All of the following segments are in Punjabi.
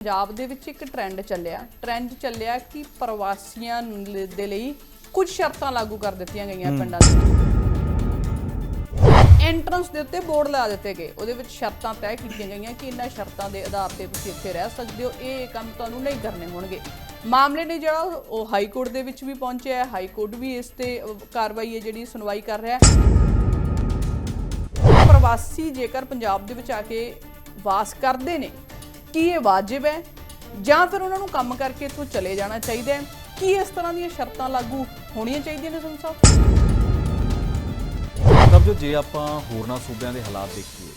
ਪੰਜਾਬ ਦੇ ਵਿੱਚ ਇੱਕ ਟ੍ਰੈਂਡ ਚੱਲਿਆ। ਟ੍ਰੈਂਡ ਚੱਲਿਆ ਕਿ ਪ੍ਰਵਾਸੀਆਂ ਦੇ ਲਈ ਕੁਝ ਸ਼ਰਤਾਂ ਲਾਗੂ ਕਰ ਦਿੱਤੀਆਂ ਗਈਆਂ ਪਿੰਡਾਂ ਦੇ ਐਂਟਰੈਂਸ ਦੇ ਉੱਤੇ ਬੋਰਡ ਲਾ ਦਿੱਤੇ ਗਏ। ਉਹਦੇ ਵਿੱਚ ਸ਼ਰਤਾਂ ਤੈਅ ਕੀਤੀਆਂ ਗਈਆਂ ਕਿ ਇਹਨਾਂ ਸ਼ਰਤਾਂ ਦੇ ਆਧਾਰ ਤੇ ਤੁਸੀਂ ਇੱਥੇ ਰਹਿ ਸਕਦੇ ਹੋ। ਇਹ ਕੰਮ ਤੁਹਾਨੂੰ ਨਹੀਂ ਕਰਨੇ ਹੋਣਗੇ। ਮਾਮਲੇ ਨੇ ਜਿਹੜਾ ਉਹ ਹਾਈ ਕੋਰਟ ਦੇ ਵਿੱਚ ਵੀ ਪਹੁੰਚਿਆ ਹੈ। ਹਾਈ ਕੋਰਟ ਵੀ ਇਸ ਤੇ ਕਾਰਵਾਈ ਹੈ ਜਿਹੜੀ ਸੁਣਵਾਈ ਕਰ ਰਿਹਾ ਹੈ। ਪ੍ਰਵਾਸੀ ਜੇਕਰ ਪੰਜਾਬ ਦੇ ਵਿੱਚ ਆ ਕੇ ਵਾਸ ਕਰਦੇ ਨੇ ਕੀ ਇਹ ਵਾਜਿਬ ਹੈ? ਜਾਂ ਫਿਰ ਉਹਨਾਂ ਨੂੰ ਕੰਮ ਕਰਕੇ ਇੱਥੋਂ ਚਲੇ ਜਾਣਾ ਚਾਹੀਦਾ ਹੈ? ਕੀ ਇਸ ਤਰ੍ਹਾਂ ਦੀਆਂ ਸ਼ਰਤਾਂ ਲਾਗੂ ਹੋਣੀਆਂ ਚਾਹੀਦੀਆਂ ਨੇ ਸੰਸਾ ਸਭ ਜੋ ਜੇ ਆਪਾਂ ਹੋਰਨਾਂ ਸੂਬਿਆਂ ਦੇ ਹਾਲਾਤ ਦੇਖੀਏ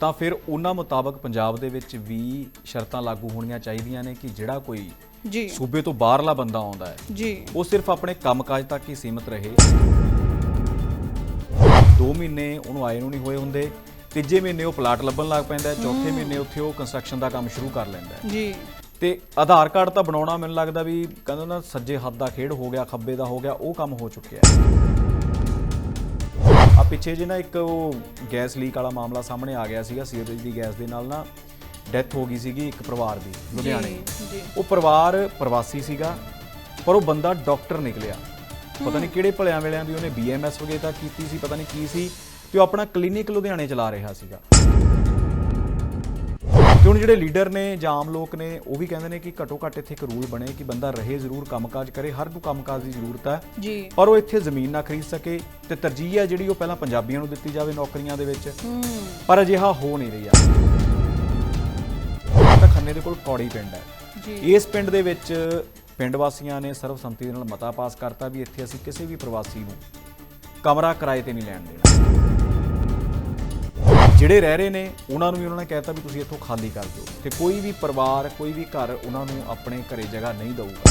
ਤਾਂ ਫਿਰ ਉਹਨਾਂ ਮੁਤਾਬਕ ਪੰਜਾਬ ਦੇ ਵਿੱਚ ਵੀ ਸ਼ਰਤਾਂ ਲਾਗੂ ਹੋਣੀਆਂ ਚਾਹੀਦੀਆਂ ਨੇ ਕਿ ਜਿਹੜਾ ਕੋਈ ਜੀ। ਸੂਬੇ ਤੋਂ ਬਾਹਰਲਾ ਬੰਦਾ ਆਉਂਦਾ ਹੈ ਜੀ। ਉਹ ਸਿਰਫ ਆਪਣੇ ਕੰਮਕਾਜ ਤੱਕ ਹੀ ਸੀਮਿਤ ਰਹੇ। 2 ਮਹੀਨੇ ਉਹਨੂੰ ਆਏ ਨੂੰ ਨਹੀਂ ਹੋਏ ਹੁੰਦੇ ਤੀਜੇ ਮਹੀਨੇ ਉਹ ਪਲਾਟ ਲੱਭਣ ਲੱਗ ਪੈਂਦਾ ਚੌਥੇ ਮਹੀਨੇ ਉੱਥੇ ਉਹ ਕੰਸਟਰਕਸ਼ਨ ਦਾ ਕੰਮ ਸ਼ੁਰੂ ਕਰ ਲੈਂਦਾ ਜੀ। ਤੇ ਆਧਾਰ ਕਾਰਡ ਤਾਂ ਬਣਾਉਣਾ ਮੈਨੂੰ ਲੱਗਦਾ ਵੀ ਕਹਿੰਦਾ ਨਾ ਸੱਜੇ ਹੱਥ ਦਾ ਖੇਡ ਹੋ ਗਿਆ ਖੱਬੇ ਦਾ ਹੋ ਗਿਆ ਉਹ ਕੰਮ ਹੋ ਚੁੱਕਿਆ ਆ ਪਿੱਛੇ ਜੇ ਨਾ ਇੱਕ ਉਹ ਗੈਸ ਲੀਕ ਵਾਲਾ ਮਾਮਲਾ ਸਾਹਮਣੇ ਆ ਗਿਆ ਸੀਗਾ ਸੀਵਰੇਜ ਦੀ ਗੈਸ ਦੇ ਨਾਲ ਨਾ ਡੈਥ ਹੋ ਗਈ ਸੀਗੀ ਇੱਕ ਪਰਿਵਾਰ ਦੀ ਲੁਧਿਆਣੇ। ਜੀ। ਉਹ ਪਰਿਵਾਰ ਪ੍ਰਵਾਸੀ ਸੀਗਾ ਪਰ ਉਹ ਬੰਦਾ ਡਾਕਟਰ ਨਿਕਲਿਆ। ਪਤਾ ਨਹੀਂ ਕਿਹੜੇ ਭਲਿਆਂ ਵੇਲਿਆਂ ਦੀ ਉਹਨੇ ਬੀਐਮਐਸ ਵਗੈਰਾ ਕੀਤੀ ਸੀ ਪਤਾ ਨਹੀਂ ਕੀ ਸੀ। ਤੇ ਉਹ ਆਪਣਾ ਕਲੀਨਿਕ ਲੁਧਿਆਣੇ ਚਲਾ ਰਿਹਾ ਸੀਗਾ। ਤੇ ਹੁਣ ਜਿਹੜੇ ਲੀਡਰ ਨੇ ਜਾਂ ਆਮ ਲੋਕ ਨੇ ਉਹ ਵੀ ਕਹਿੰਦੇ ਨੇ ਕਿ ਘੱਟੋ ਘੱਟ ਇੱਥੇ ਇੱਕ ਰੂਲ ਬਣੇ ਕਿ ਬੰਦਾ ਰਹੇ ਜ਼ਰੂਰ ਕੰਮਕਾਜ ਕਰੇ ਹਰ ਨੂੰ ਕੰਮਕਾਜ ਦੀ ਜ਼ਰੂਰਤ ਹੈ। ਜੀ। ਪਰ ਉਹ ਇੱਥੇ ਜ਼ਮੀਨ ਨਾ ਖਰੀਦ ਸਕੇ ਤੇ ਤਰਜੀਹ ਹੈ ਜਿਹੜੀ ਉਹ ਪਹਿਲਾਂ ਪੰਜਾਬੀਆਂ ਨੂੰ ਦਿੱਤੀ ਜਾਵੇ ਨੌਕਰੀਆਂ ਦੇ ਵਿੱਚ। ਹੂੰ। ਪਰ ਅਜਿਹਾ ਹੋ ਨਹੀਂ ਰਿਹਾ। ਤਾਂ ਖੰਨੇ ਦੇ ਕੋਲ ਕੌੜੀ ਪਿੰਡ ਹੈ। ਜੀ। ਇਸ ਪਿੰਡ ਦੇ ਵਿੱਚ ਪਿੰਡ ਵਾਸੀਆਂ ਨੇ ਸਰਬਸੰਮਤੀ ਦੇ ਨਾਲ ਮਤਾ ਪਾਸ ਕਰਤਾ ਵੀ ਇੱਥੇ ਅਸੀਂ ਕਿਸੇ ਵੀ ਪ੍ਰਵਾਸੀ ਨੂੰ ਕਮਰਾ ਕਿਰਾਏ ਤੇ ਨਹੀਂ ਲੈਣ ਦੇਣਾ। ਜਿਹੜੇ ਰਹਿ ਰਹੇ ਨੇ, ਉਹਨਾਂ ਨੂੰ ਵੀ ਉਹਨਾਂ ਨੇ ਕਹਿਤਾ ਵੀ ਤੁਸੀਂ ਇੱਥੋਂ ਖਾਲੀ ਕਰ ਦਿਓ। ਤੇ ਕੋਈ ਵੀ ਪਰਿਵਾਰ, ਕੋਈ ਵੀ ਘਰ ਉਹਨਾਂ ਨੂੰ ਆਪਣੇ ਘਰੇ ਜਗ੍ਹਾ ਨਹੀਂ ਦਊਗਾ।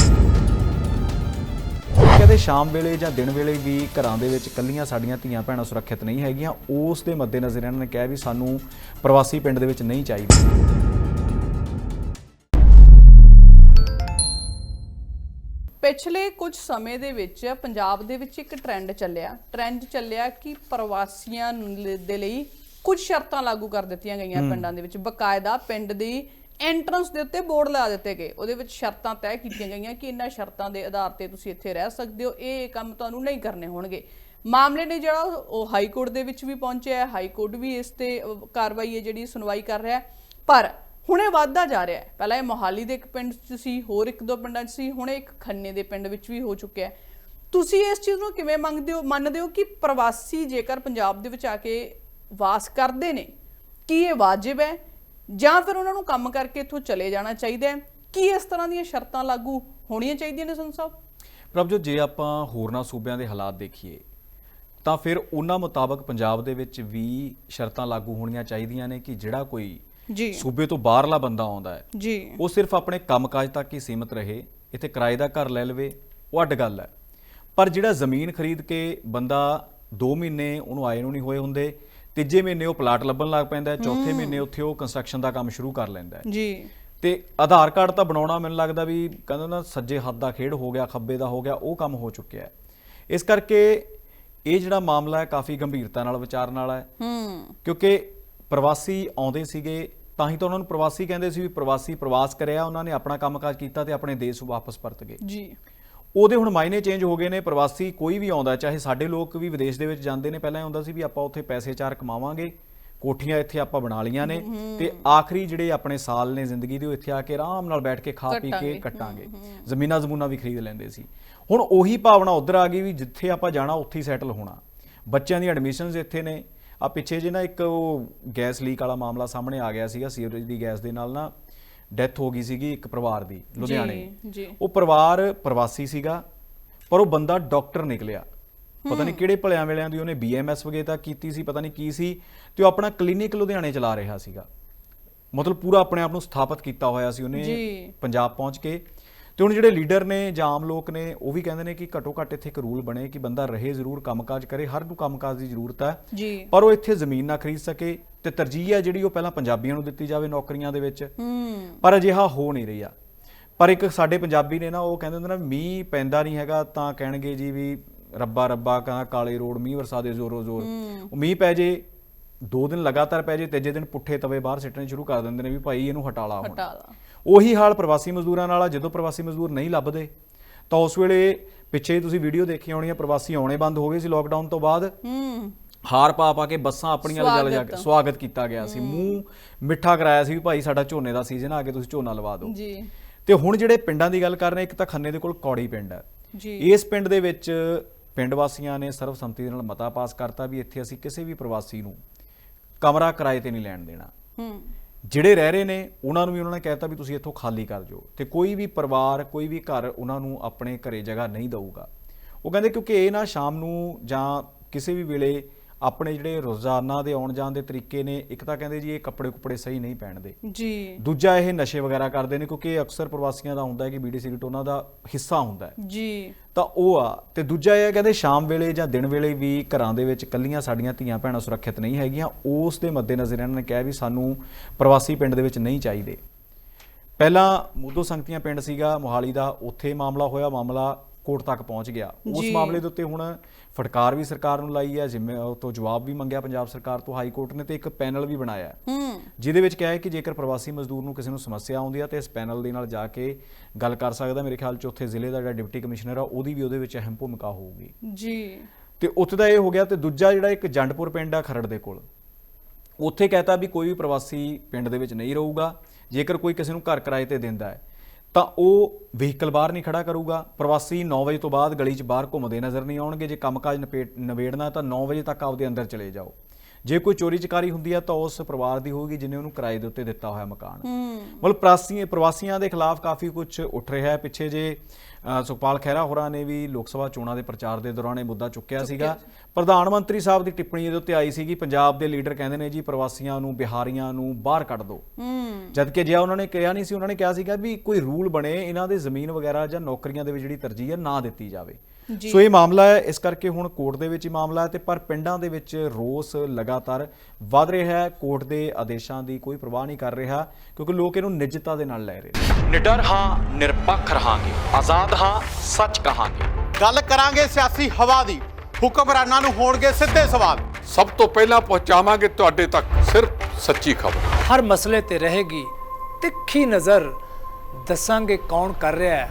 ਕਹਿੰਦੇ ਸ਼ਾਮ ਵੇਲੇ ਜਾਂ ਦਿਨ ਵੇਲੇ ਵੀ ਘਰਾਂ ਦੇ ਵਿੱਚ ਕੱਲੀਆਂ ਸਾਡੀਆਂ ਧੀਆਂ ਭੈਣਾਂ ਸੁਰੱਖਿਅਤ ਨਹੀਂ ਹੈਗੀਆਂ, ਉਸ ਦੇ ਮੱਦੇਨਜ਼ਰ ਇਹਨਾਂ ਨੇ ਕਿਹਾ ਵੀ ਸਾਨੂੰ ਪ੍ਰਵਾਸੀ ਪਿੰਡ ਦੇ ਵਿੱਚ ਨਹੀਂ ਚਾਹੀਦੀ। ਪਿਛਲੇ ਕੁਝ ਸਮੇਂ ਦੇ ਵਿੱਚ ਪੰਜਾਬ ਦੇ ਵਿੱਚ ਇੱਕ ਟ੍ਰੈਂਡ ਚੱਲਿਆ। ਟ੍ਰੈਂਡ ਚੱਲਿਆ ਕਿ ਪ੍ਰਵਾਸੀਆਂ ਦੇ ਲਈ ਕੁਝ ਸ਼ਰਤਾਂ ਲਾਗੂ ਕਰ ਦਿੱਤੀਆਂ ਗਈਆਂ ਪਿੰਡਾਂ ਦੇ ਵਿੱਚ। ਬਕਾਇਦਾ ਪਿੰਡ ਦੀ ਐਂਟਰੈਂਸ ਦੇ ਉੱਤੇ ਬੋਰਡ ਲਾ ਦਿੱਤੇ ਗਏ। ਉਹਦੇ ਵਿੱਚ ਸ਼ਰਤਾਂ ਤੈਅ ਕੀਤੀਆਂ ਗਈਆਂ ਕਿ ਇਹਨਾਂ ਸ਼ਰਤਾਂ ਦੇ ਆਧਾਰ ਤੇ ਤੁਸੀਂ ਇੱਥੇ ਰਹਿ ਸਕਦੇ ਹੋ। ਇਹ ਕੰਮ ਤੁਹਾਨੂੰ ਨਹੀਂ ਕਰਨੇ ਹੋਣਗੇ। ਮਾਮਲੇ ਨੇ ਜਿਹੜਾ ਉਹ ਹਾਈ ਕੋਰਟ ਦੇ ਵਿੱਚ ਵੀ ਪਹੁੰਚਿਆ ਹੈ। ਹਾਈ ਕੋਰਟ ਵੀ ਇਸ ਤੇ ਕਾਰਵਾਈ ਹੈ ਜਿਹੜੀ ਸੁਣਵਾਈ ਕਰ ਰਿਹਾ ਹੈ। ਪਰ ਹੁਣੇ ਵੱਧਦਾ ਜਾ ਰਿਹਾ ਹੈ। ਪਹਿਲਾਂ ਇਹ ਮੋਹਾਲੀ ਦੇ ਇੱਕ ਪਿੰਡ 'ਚ ਸੀ ਹੋਰ ਇੱਕ ਦੋ ਪਿੰਡਾਂ 'ਚ ਸੀ ਹੁਣੇ ਇੱਕ ਖੰਨੇ ਦੇ ਪਿੰਡ ਵਿੱਚ ਵੀ ਹੋ ਚੁੱਕਿਆ ਹੈ। ਤੁਸੀਂ ਇਸ ਚੀਜ਼ ਨੂੰ ਕਿਵੇਂ ਮੰਗਦੇ ਹੋ? ਮੰਨਦੇ ਹੋ ਕਿ ਪ੍ਰਵਾਸੀ ਜੇਕਰ ਪੰਜਾਬ ਦੇ ਵਿੱਚ ਆ ਕੇ ਵਾਸ ਕਰਦੇ ਨੇ? ਕੀ ਇਹ ਵਾਜਿਬ ਹੈ? ਜਾਂ ਫਿਰ ਉਹਨਾਂ ਨੂੰ ਕੰਮ ਕਰਕੇ ਇੱਥੋਂ ਚਲੇ ਜਾਣਾ ਚਾਹੀਦਾ ਹੈ? ਕੀ ਇਸ ਤਰ੍ਹਾਂ ਦੀਆਂ ਸ਼ਰਤਾਂ ਲਾਗੂ ਹੋਣੀਆਂ ਚਾਹੀਦੀਆਂ ਨੇ ਸੰਤ ਸਾਹਿਬ? ਪ੍ਰਭਜੋਤ ਜੇ ਆਪਾਂ ਹੋਰਨਾਂ ਸੂਬਿਆਂ ਦੇ ਹਾਲਾਤ ਦੇਖੀਏ ਤਾਂ ਫਿਰ ਉਹਨਾਂ ਮੁਤਾਬਕ ਪੰਜਾਬ ਦੇ ਵਿੱਚ ਵੀ ਸ਼ਰਤਾਂ ਲਾਗੂ ਹੋਣੀਆਂ ਚਾਹੀਦੀਆਂ ਨੇ ਕਿ ਜਿਹੜਾ ਕੋਈ ਜੀ। ਸੂਬੇ ਤੋਂ ਬਾਹਰਲਾ ਬੰਦਾ ਆਉਂਦਾ ਹੈ ਜੀ। ਉਹ ਸਿਰਫ ਆਪਣੇ ਕੰਮਕਾਜ ਤੱਕ ਹੀ ਸੀਮਿਤ ਰਹੇ ਇੱਥੇ ਕਿਰਾਏ ਦਾ ਘਰ ਲੈ ਲਵੇ ਉਹ ਅੱਡ ਗੱਲ ਹੈ। ਪਰ ਜਿਹੜਾ ਜ਼ਮੀਨ ਖਰੀਦ ਕੇ ਬੰਦਾ 2 ਮਹੀਨੇ ਉਹਨੂੰ ਆਏ ਨੂੰ ਨਹੀਂ ਹੋਏ ਹੁੰਦੇ ਤੀਜੇ ਮਹੀਨੇ ਉਹ ਪਲਾਟ ਲੱਭਣ ਲੱਗ ਪੈਂਦਾ ਹੈ ਚੌਥੇ ਮਹੀਨੇ ਉੱਥੇ ਉਹ ਕੰਸਟਰਕਸ਼ਨ ਦਾ ਕੰਮ ਸ਼ੁਰੂ ਕਰ ਲੈਂਦਾ ਹੈ। ਜੀ। ਤੇ ਆਧਾਰ ਕਾਰਡ ਤਾਂ ਬਣਾਉਣਾ ਮੈਨੂੰ ਲੱਗਦਾ ਵੀ ਕਹਿੰਦਾ ਨਾ ਸੱਜੇ ਹੱਥ ਦਾ ਖੇਡ ਹੋ ਗਿਆ ਖੱਬੇ ਦਾ ਹੋ ਗਿਆ ਉਹ ਕੰਮ ਹੋ ਚੁੱਕਿਆ ਹੈ। ਇਸ ਕਰਕੇ ਇਹ ਜਿਹੜਾ ਮਾਮਲਾ ਹੈ ਕਾਫੀ ਗੰਭੀਰਤਾ ਨਾਲ ਵਿਚਾਰਨ ਵਾਲਾ ਹੈ। ਹੂੰ। ਕਿਉਂਕਿ ਪ੍ਰਵਾਸੀ ਆਉਂਦੇ ਸੀਗੇ ਤਾਂ ਹੀ ਤਾਂ ਉਹਨਾਂ ਨੂੰ ਪ੍ਰਵਾਸੀ ਕਹਿੰਦੇ ਸੀ ਵੀ ਪ੍ਰਵਾਸੀ ਪ੍ਰਵਾਸ ਕਰਿਆ ਉਹਨਾਂ ਨੇ ਆਪਣਾ ਕੰਮਕਾਜ ਕੀਤਾ ਤੇ ਆਪਣੇ ਦੇਸ਼ ਵਾਪਸ ਪਰਤ ਗਏ। ਜੀ। ਉਹਦੇ ਹੁਣ ਮਾਇਨੇ ਚੇਂਜ ਹੋ ਗਏ ਨੇ ਪ੍ਰਵਾਸੀ ਕੋਈ ਵੀ ਆਉਂਦਾ ਚਾਹੇ ਸਾਡੇ ਲੋਕ ਵੀ ਵਿਦੇਸ਼ ਦੇ ਵਿੱਚ ਜਾਂਦੇ ਨੇ ਪਹਿਲਾਂ ਇਹ ਹੁੰਦਾ ਸੀ ਵੀ ਆਪਾਂ ਉੱਥੇ ਪੈਸੇ ਚਾਰ ਕਮਾਵਾਂਗੇ ਕੋਠੀਆਂ ਇੱਥੇ ਆਪਾਂ ਬਣਾ ਲੀਆਂ ਨੇ ਤੇ ਆਖਰੀ ਜਿਹੜੇ ਆਪਣੇ ਸਾਲ ਨੇ ਜ਼ਿੰਦਗੀ ਦੇ ਉਹ ਇੱਥੇ ਆ ਕੇ ਆਰਾਮ ਨਾਲ ਬੈਠ ਕੇ ਖਾ ਪੀ ਕੇ ਕੱਟਾਂਗੇ। ਜ਼ਮੀਨਾਂ ਜ਼ਮੂਨਾਂ ਵੀ ਖਰੀਦ ਲੈਂਦੇ ਸੀ। ਹੁਣ ਉਹੀ ਭਾਵਨਾ ਉਧਰ ਆ ਗਈ ਵੀ ਜਿੱਥੇ ਆਪਾਂ ਜਾਣਾ ਉੱਥੇ ਹੀ ਸੈਟਲ ਹੋਣਾ। ਬੱਚਿਆਂ ਦੀ ਐਡਮਿਸ਼ਨਸ ਇੱਥੇ ਨੇ। ਆ ਪਿੱਛੇ ਜੇ ਨਾ ਇੱਕ ਉਹ ਗੈਸ ਲੀਕ ਵਾਲਾ ਮਾਮਲਾ ਸਾਹਮਣੇ ਆ ਗਿਆ ਸੀਗਾ ਸੀਵਰੇਜ ਦੀ ਗੈਸ ਦੇ ਨਾਲ ਨਾ। ਡੈਥ ਹੋ ਗਈ ਸੀਗੀ ਇੱਕ ਪਰਿਵਾਰ ਦੀ ਲੁਧਿਆਣੇ। ਜੀ। ਉਹ ਪਰਿਵਾਰ ਪ੍ਰਵਾਸੀ ਸੀਗਾ ਪਰ ਉਹ ਬੰਦਾ ਡਾਕਟਰ ਨਿਕਲਿਆ। ਪਤਾ ਨਹੀਂ ਕਿਹੜੇ ਭਲਿਆਂ ਵੇਲਿਆਂ ਦੀ ਉਹਨੇ ਬੀਐਮਐਸ ਵਗੈਰਾ ਕੀਤੀ ਸੀ ਪਤਾ ਨਹੀਂ ਕੀ ਸੀ ਤੇ ਉਹ ਆਪਣਾ ਕਲੀਨਿਕ ਲੁਧਿਆਣੇ ਚਲਾ ਰਿਹਾ ਸੀਗਾ। ਮਤਲਬ ਪੂਰਾ ਆਪਣੇ ਆਪ ਨੂੰ ਸਥਾਪਿਤ ਕੀਤਾ ਹੋਇਆ ਸੀ ਉਹਨੇ। ਪੰਜਾਬ ਪਹੁੰਚ ਕੇ। ਤੇ ਹੁਣ ਜਿਹੜੇ ਲੀਡਰ ਨੇ ਜਾਂ ਆਮ ਲੋਕ ਨੇ ਉਹ ਵੀ ਕਹਿੰਦੇ ਨੇ ਕਿ ਘੱਟੋ ਘੱਟ ਇੱਥੇ ਇੱਕ ਰੂਲ ਬਣੇ ਕਿ ਬੰਦਾ ਰਹੇ ਜ਼ਰੂਰ ਕੰਮਕਾਜ ਕਰੇ ਹਰ ਨੂੰ ਕੰਮਕਾਜ ਦੀ ਜ਼ਰੂਰਤ ਹੈ। ਪਰ ਉਹ ਇੱਥੇ ਜ਼ਮੀਨ ਨਾ ਖਰੀਦ ਸਕੇ ਤੇ ਤਰਜੀਹ ਹੈ ਜਿਹੜੀ ਉਹ ਪਹਿਲਾਂ ਪੰਜਾਬੀਆਂ ਨੂੰ ਦਿੱਤੀ ਜਾਵੇ ਨੌਕਰੀਆਂ ਦੇ ਵਿੱਚ। ਪਰ ਅਜਿਹਾ ਹੋ ਨਹੀਂ ਰਿਹਾ ਪਰ ਇੱਕ ਸਾਡੇ ਪੰਜਾਬੀ ਨੇ ਨਾ ਉਹ ਕਹਿੰਦੇ ਹੁੰਦੇ ਨਾ ਮੀਂਹ ਪੈਂਦਾ ਨਹੀਂ ਹੈਗਾ ਤਾਂ ਕਹਿਣਗੇ ਜੀ ਵੀ ਰੱਬਾ ਰੱਬਾ ਕਹਾਂ ਕਾਲੇ ਰੋਡ ਮੀਂਹ ਵਰਸਾ ਦੇ ਜ਼ੋਰੋ। ਜ਼ੋਰ ਉਹ ਮੀਂਹ ਪੈ ਜੇ ਦੋ ਦਿਨ ਲਗਾਤਾਰ ਪੈ ਜੇ ਤੀਜੇ ਦਿਨ ਪੁੱਠੇ ਤਵੇ ਬਾਹਰ ਸਿੱਟਣੇ ਸ਼ੁਰੂ ਕਰ ਦਿੰਦੇ ਨੇ ਵੀ ਭਾਈ ਇਹਨੂੰ ਹਟਾ ਲਾ ਹੁਣ। ਉਹੀ ਹਾਲ ਪ੍ਰਵਾਸੀ ਮਜ਼ਦੂਰਾਂ ਨਾਲ ਆ ਜਦੋਂ ਪ੍ਰਵਾਸੀ ਮਜ਼ਦੂਰ ਨਹੀਂ ਲੱਭਦੇ ਤਾਂ ਉਸ ਵੇਲੇ ਪਿੱਛੇ ਤੁਸੀਂ ਵੀਡੀਓ ਦੇਖੀ ਹੋਣੀ ਆ ਪ੍ਰਵਾਸੀ ਆਉਣੇ ਬੰਦ ਹੋ ਗਏ ਸੀ ਲੋਕਡਾਊਨ ਤੋਂ ਬਾਅਦ। ਹੂੰ। ਹਾਰ ਪਾ ਪਾ ਕੇ ਬੱਸਾਂ ਆਪਣੀਆਂ ਲਿਜਾ ਲਿਜਾ ਕੇ ਸਵਾਗਤ ਕੀਤਾ ਗਿਆ ਸੀ। ਮੂੰਹ ਮਿੱਠਾ ਕਰਾਇਆ ਸੀ ਵੀ ਭਾਈ ਸਾਡਾ ਝੋਨੇ ਦਾ ਸੀਜ਼ਨ ਆ ਕੇ ਤੁਸੀਂ ਝੋਨਾ ਲਵਾ ਦਿਓ। ਜੀ। ਤੇ ਹੁਣ ਜਿਹੜੇ ਪਿੰਡਾਂ ਦੀ ਗੱਲ ਕਰ ਰਹੇ ਇੱਕ ਤਾਂ ਖੰਨੇ ਦੇ ਕੋਲ ਕੌੜੀ ਪਿੰਡ ਹੈ। ਜੀ। ਇਸ ਪਿੰਡ ਦੇ ਵਿੱਚ ਪਿੰਡ ਵਾਸੀਆਂ ਨੇ ਸਰਵਸੰਮਤੀ ਦੇ ਨਾਲ ਮਤਾ ਪਾਸ ਕਰਤਾ ਵੀ ਇੱਥੇ ਅਸੀਂ ਕਿਸੇ ਵੀ ਪ੍ਰਵਾਸੀ ਨੂੰ ਕਮਰਾ ਕਿਰਾਏ ਤੇ ਨਹੀਂ ਲੈਣ ਦੇਣਾ। ਹੂੰ। ਜਿਹੜੇ ਰਹਿ ਰਹੇ ਨੇ ਉਹਨਾਂ ਨੂੰ ਵੀ ਉਹਨਾਂ ਨੇ ਕਹਿਤਾ ਵੀ ਤੁਸੀਂ ਇੱਥੋਂ ਖਾਲੀ ਕਰ ਜਾਓ। ਤੇ ਕੋਈ ਵੀ ਪਰਿਵਾਰ ਕੋਈ ਵੀ ਘਰ ਉਹਨਾਂ ਨੂੰ ਆਪਣੇ ਘਰੇ ਜਗ੍ਹਾ ਨਹੀਂ ਦਊਗਾ। ਉਹ ਕਹਿੰਦੇ ਕਿਉਂਕਿ ਇਹ ਨਾ ਸ਼ਾਮ ਨੂੰ ਜਾਂ ਕਿਸੇ ਵੀ ਵੇਲੇ ਆਪਣੇ ਜਿਹੜੇ ਰੋਜ਼ਾਨਾ ਦੇ ਆਉਣ ਜਾਣ ਦੇ ਤਰੀਕੇ ਨੇ ਇੱਕ ਤਾਂ ਕਹਿੰਦੇ ਜੀ ਇਹ ਕੱਪੜੇ ਕੁਪੜੇ ਸਹੀ ਨਹੀਂ ਪਹਿਨਦੇ। ਜੀ। ਦੂਜਾ ਇਹ ਨਸ਼ੇ ਵਗੈਰਾ ਕਰਦੇ ਨੇ ਕਿਉਂਕਿ ਇਹ ਅਕਸਰ ਪ੍ਰਵਾਸੀਆਂ ਦਾ ਹੁੰਦਾ ਹੈ ਕਿ ਬੀੜੀ ਸਿਗਰਟ ਉਹਨਾਂ ਦਾ ਹਿੱਸਾ ਹੁੰਦਾ ਹੈ। ਜੀ। ਤਾਂ ਉਹ ਆ ਤੇ ਦੂਜਾ ਇਹ ਆ ਕਹਿੰਦੇ ਸ਼ਾਮ ਵੇਲੇ ਜਾਂ ਦਿਨ ਵੇਲੇ ਵੀ ਘਰਾਂ ਦੇ ਵਿੱਚ ਕੱਲੀਆਂ ਸਾਡੀਆਂ ਧੀਆਂ ਭੈਣਾਂ ਸੁਰੱਖਿਅਤ ਨਹੀਂ ਹੈਗੀਆਂ ਉਸ ਦੇ ਮੱਦੇਨਜ਼ਰ ਇਹਨਾਂ ਨੇ ਕਿਹਾ ਵੀ ਸਾਨੂੰ ਪ੍ਰਵਾਸੀ ਪਿੰਡ ਦੇ ਵਿੱਚ ਨਹੀਂ ਚਾਹੀਦੇ। ਪਹਿਲਾਂ ਮੂਦੋ ਸੰਗਤੀਆਂ ਪਿੰਡ ਸੀਗਾ ਮੋਹਾਲੀ ਦਾ ਉੱਥੇ ਮਾਮਲਾ ਹੋਇਆ ਮਾਮਲਾ ਕੋਰਟ ਤੱਕ ਪਹੁੰਚ ਗਿਆ। ਉਸ। ਮਾਮਲੇ ਦੇ ਉੱਤੇ ਹੁਣ ਫਟਕਾਰ ਵੀ ਸਰਕਾਰ ਨੂੰ ਲਾਈ ਹੈ ਜਿੰਮੇ ਉਹ ਤੋਂ ਜਵਾਬ ਵੀ ਮੰਗਿਆ ਪੰਜਾਬ ਸਰਕਾਰ ਤੋਂ ਹਾਈ ਕੋਰਟ ਨੇ ਤੇ ਇੱਕ ਪੈਨਲ ਵੀ ਬਣਾਇਆ ਹੈ। ਹੂੰ। ਜਿਹਦੇ ਵਿੱਚ ਕਿਹਾ ਹੈ ਕਿ ਜੇਕਰ ਪ੍ਰਵਾਸੀ ਮਜ਼ਦੂਰ ਨੂੰ ਕਿਸੇ ਨੂੰ ਸਮੱਸਿਆ ਆਉਂਦੀ ਆ ਤੇ ਇਸ ਪੈਨਲ ਦੇ ਨਾਲ ਜਾ ਕੇ ਗੱਲ ਕਰ ਸਕਦਾ ਮੇਰੇ ਖਿਆਲ ਚ ਉੱਥੇ ਜ਼ਿਲ੍ਹੇ ਦਾ ਜਿਹੜਾ ਡਿਪਟੀ ਕਮਿਸ਼ਨਰ ਆ ਉਹਦੀ ਵੀ ਉਹਦੇ ਵਿੱਚ ਅਹਿਮ ਭੂਮਿਕਾ ਹੋਊਗੀ। ਜੀ। ਤੇ ਉੱਥੇ ਦਾ ਇਹ ਹੋ ਗਿਆ ਤੇ ਦੂਜਾ ਜਿਹੜਾ ਇੱਕ ਜੰਡਪੁਰ ਪਿੰਡ ਆ ਖਰੜ ਦੇ ਕੋਲ। ਉੱਥੇ ਕਹਤਾ ਵੀ ਕੋਈ ਵੀ ਪ੍ਰਵਾਸੀ ਪਿੰਡ ਦੇ ਵਿੱਚ ਨਹੀਂ ਰਹੂਗਾ। ਜੇਕਰ ਕੋਈ ਕਿਸੇ ਨੂੰ ਘਰ ਕਿਰਾਏ ਤੇ ਦਿੰਦਾ ਹੈ ਤਾਂ ਉਹ ਵਹੀਕਲ ਬਾਹਰ ਨਹੀਂ ਖੜਾ ਕਰੂਗਾ। ਪ੍ਰਵਾਸੀ 9 ਵਜੇ ਤੋਂ ਬਾਅਦ ਗਲੀ 'ਚ ਬਾਹਰ ਘੁੰਮਦੇ ਨਜ਼ਰ ਨਹੀਂ ਆਉਣਗੇ। ਜੇ ਕੰਮਕਾਜ ਨਪੇਟ- ਨਿਬੇੜਨਾ ਤਾਂ 9 ਵਜੇ ਤੱਕ ਆਪਦੇ ਅੰਦਰ ਚਲੇ ਜਾਓ। ਜੇ ਕੋਈ ਚੋਰੀ ਚਕਾਰੀ ਹੁੰਦੀ ਆ ਤਾਂ ਉਸ ਪਰਿਵਾਰ ਦੀ ਹੋਊਗੀ ਜਿਨੇ ਉਹਨੂੰ ਕਿਰਾਏ ਦੇ ਉੱਤੇ ਦਿੱਤਾ ਹੋਇਆ ਮਕਾਨ। ਹੂੰ। ਮਤਲਬ ਪ੍ਰਵਾਸੀ ਪ੍ਰਵਾਸੀਆਂ ਦੇ ਖਿਲਾਫ ਕਾਫੀ ਕੁਝ ਉੱਠ ਰਿਹਾ ਹੈ। ਪਿੱਛੇ ਜੇ ਸੁਖਪਾਲ ਖਹਿਰਾ ਹੋਰਾਂ ਨੇ ਵੀ ਲੋਕ ਸਭਾ ਚੋਣਾਂ ਦੇ ਪ੍ਰਚਾਰ ਦੇ ਦੌਰਾਨ ਇਹ ਮੁੱਦਾ ਚੁੱਕਿਆ ਸੀਗਾ। ਪ੍ਰਧਾਨ ਮੰਤਰੀ ਸਾਹਿਬ ਦੀ ਟਿੱਪਣੀ ਇਹਦੇ ਉੱਤੇ ਆਈ ਸੀਗੀ। ਪੰਜਾਬ ਦੇ ਲੀਡਰ ਕਹਿੰਦੇ ਨੇ ਜੀ ਪ੍ਰਵਾਸੀਆਂ ਨੂੰ ਬਿਹਾਰੀਆਂ ਨੂੰ ਬਾਹਰ ਕੱਢ ਦਿਓ ਹੂੰ। ਜਦ ਕਿ ਜੇ ਉਹਨਾਂ ਨੇ ਕਿਹਾ ਨਹੀਂ ਸੀ ਉਹਨਾਂ ਨੇ ਕਿਹਾ ਸੀਗਾ ਵੀ ਕੋਈ ਰੂਲ ਬਣੇ ਇਹਨਾਂ ਦੇ ਜ਼ਮੀਨ ਵਗੈਰਾ ਜਾਂ ਨੌਕਰੀਆਂ ਦੇ ਵਿੱਚ ਜਿਹੜੀ ਤਰਜੀਹ ਹੈ ਨਾ ਦਿੱਤੀ ਜਾਵੇ। ਸੋ ਇਹ ਮਾਮਲਾ ਹੈ। ਇਸ ਕਰਕੇ ਹੁਣ ਕੋਰਟ ਦੇ ਵਿੱਚ ਹੀ ਮਾਮਲਾ ਹੈ ਤੇ ਪਰ ਪਿੰਡਾਂ ਦੇ ਵਿੱਚ ਰੋਸ ਲਗਾਤਾਰ ਵੱਧ ਰਿਹਾ ਹੈ। ਕੋਰਟ ਦੇ ਆਦੇਸ਼ਾਂ ਦੀ ਕੋਈ ਪਰਵਾਹ ਨਹੀਂ ਕਰ ਰਿਹਾ ਕਿਉਂਕਿ ਲੋਕ ਇਹਨੂੰ ਨਿੱਜਤਾ ਦੇ ਨਾਲ ਲੈ ਰਹੇ ਨੇ। ਨਿਡਰ ਹਾਂ ਨਿਰਪੱਖ ਰਹਾਂਗੇ। ਆਜ਼ਾਦ ਹਾਂ ਸੱਚ ਕਹਾਂਗੇ। ਗੱਲ ਕਰਾਂਗੇ ਸਿਆਸੀ ਹਵਾ ਦੀ। ਹੁਕਮਰਾਨਾਂ ਨੂੰ ਹੋਣਗੇ ਸਿੱਧੇ ਸਵਾਲ। ਸਭ ਤੋਂ ਪਹਿਲਾਂ ਪਹੁੰਚਾਵਾਂਗੇ ਤੁਹਾਡੇ ਤੱਕ ਸਿਰਫ ਸੱਚੀ ਖਬਰ। ਹਰ ਮਸਲੇ ਤੇ ਰਹੇਗੀ ਤਿੱਖੀ ਨਜ਼ਰ। ਦੱਸਾਂਗੇ ਕੌਣ ਕਰ ਰਿਹਾ ਹੈ।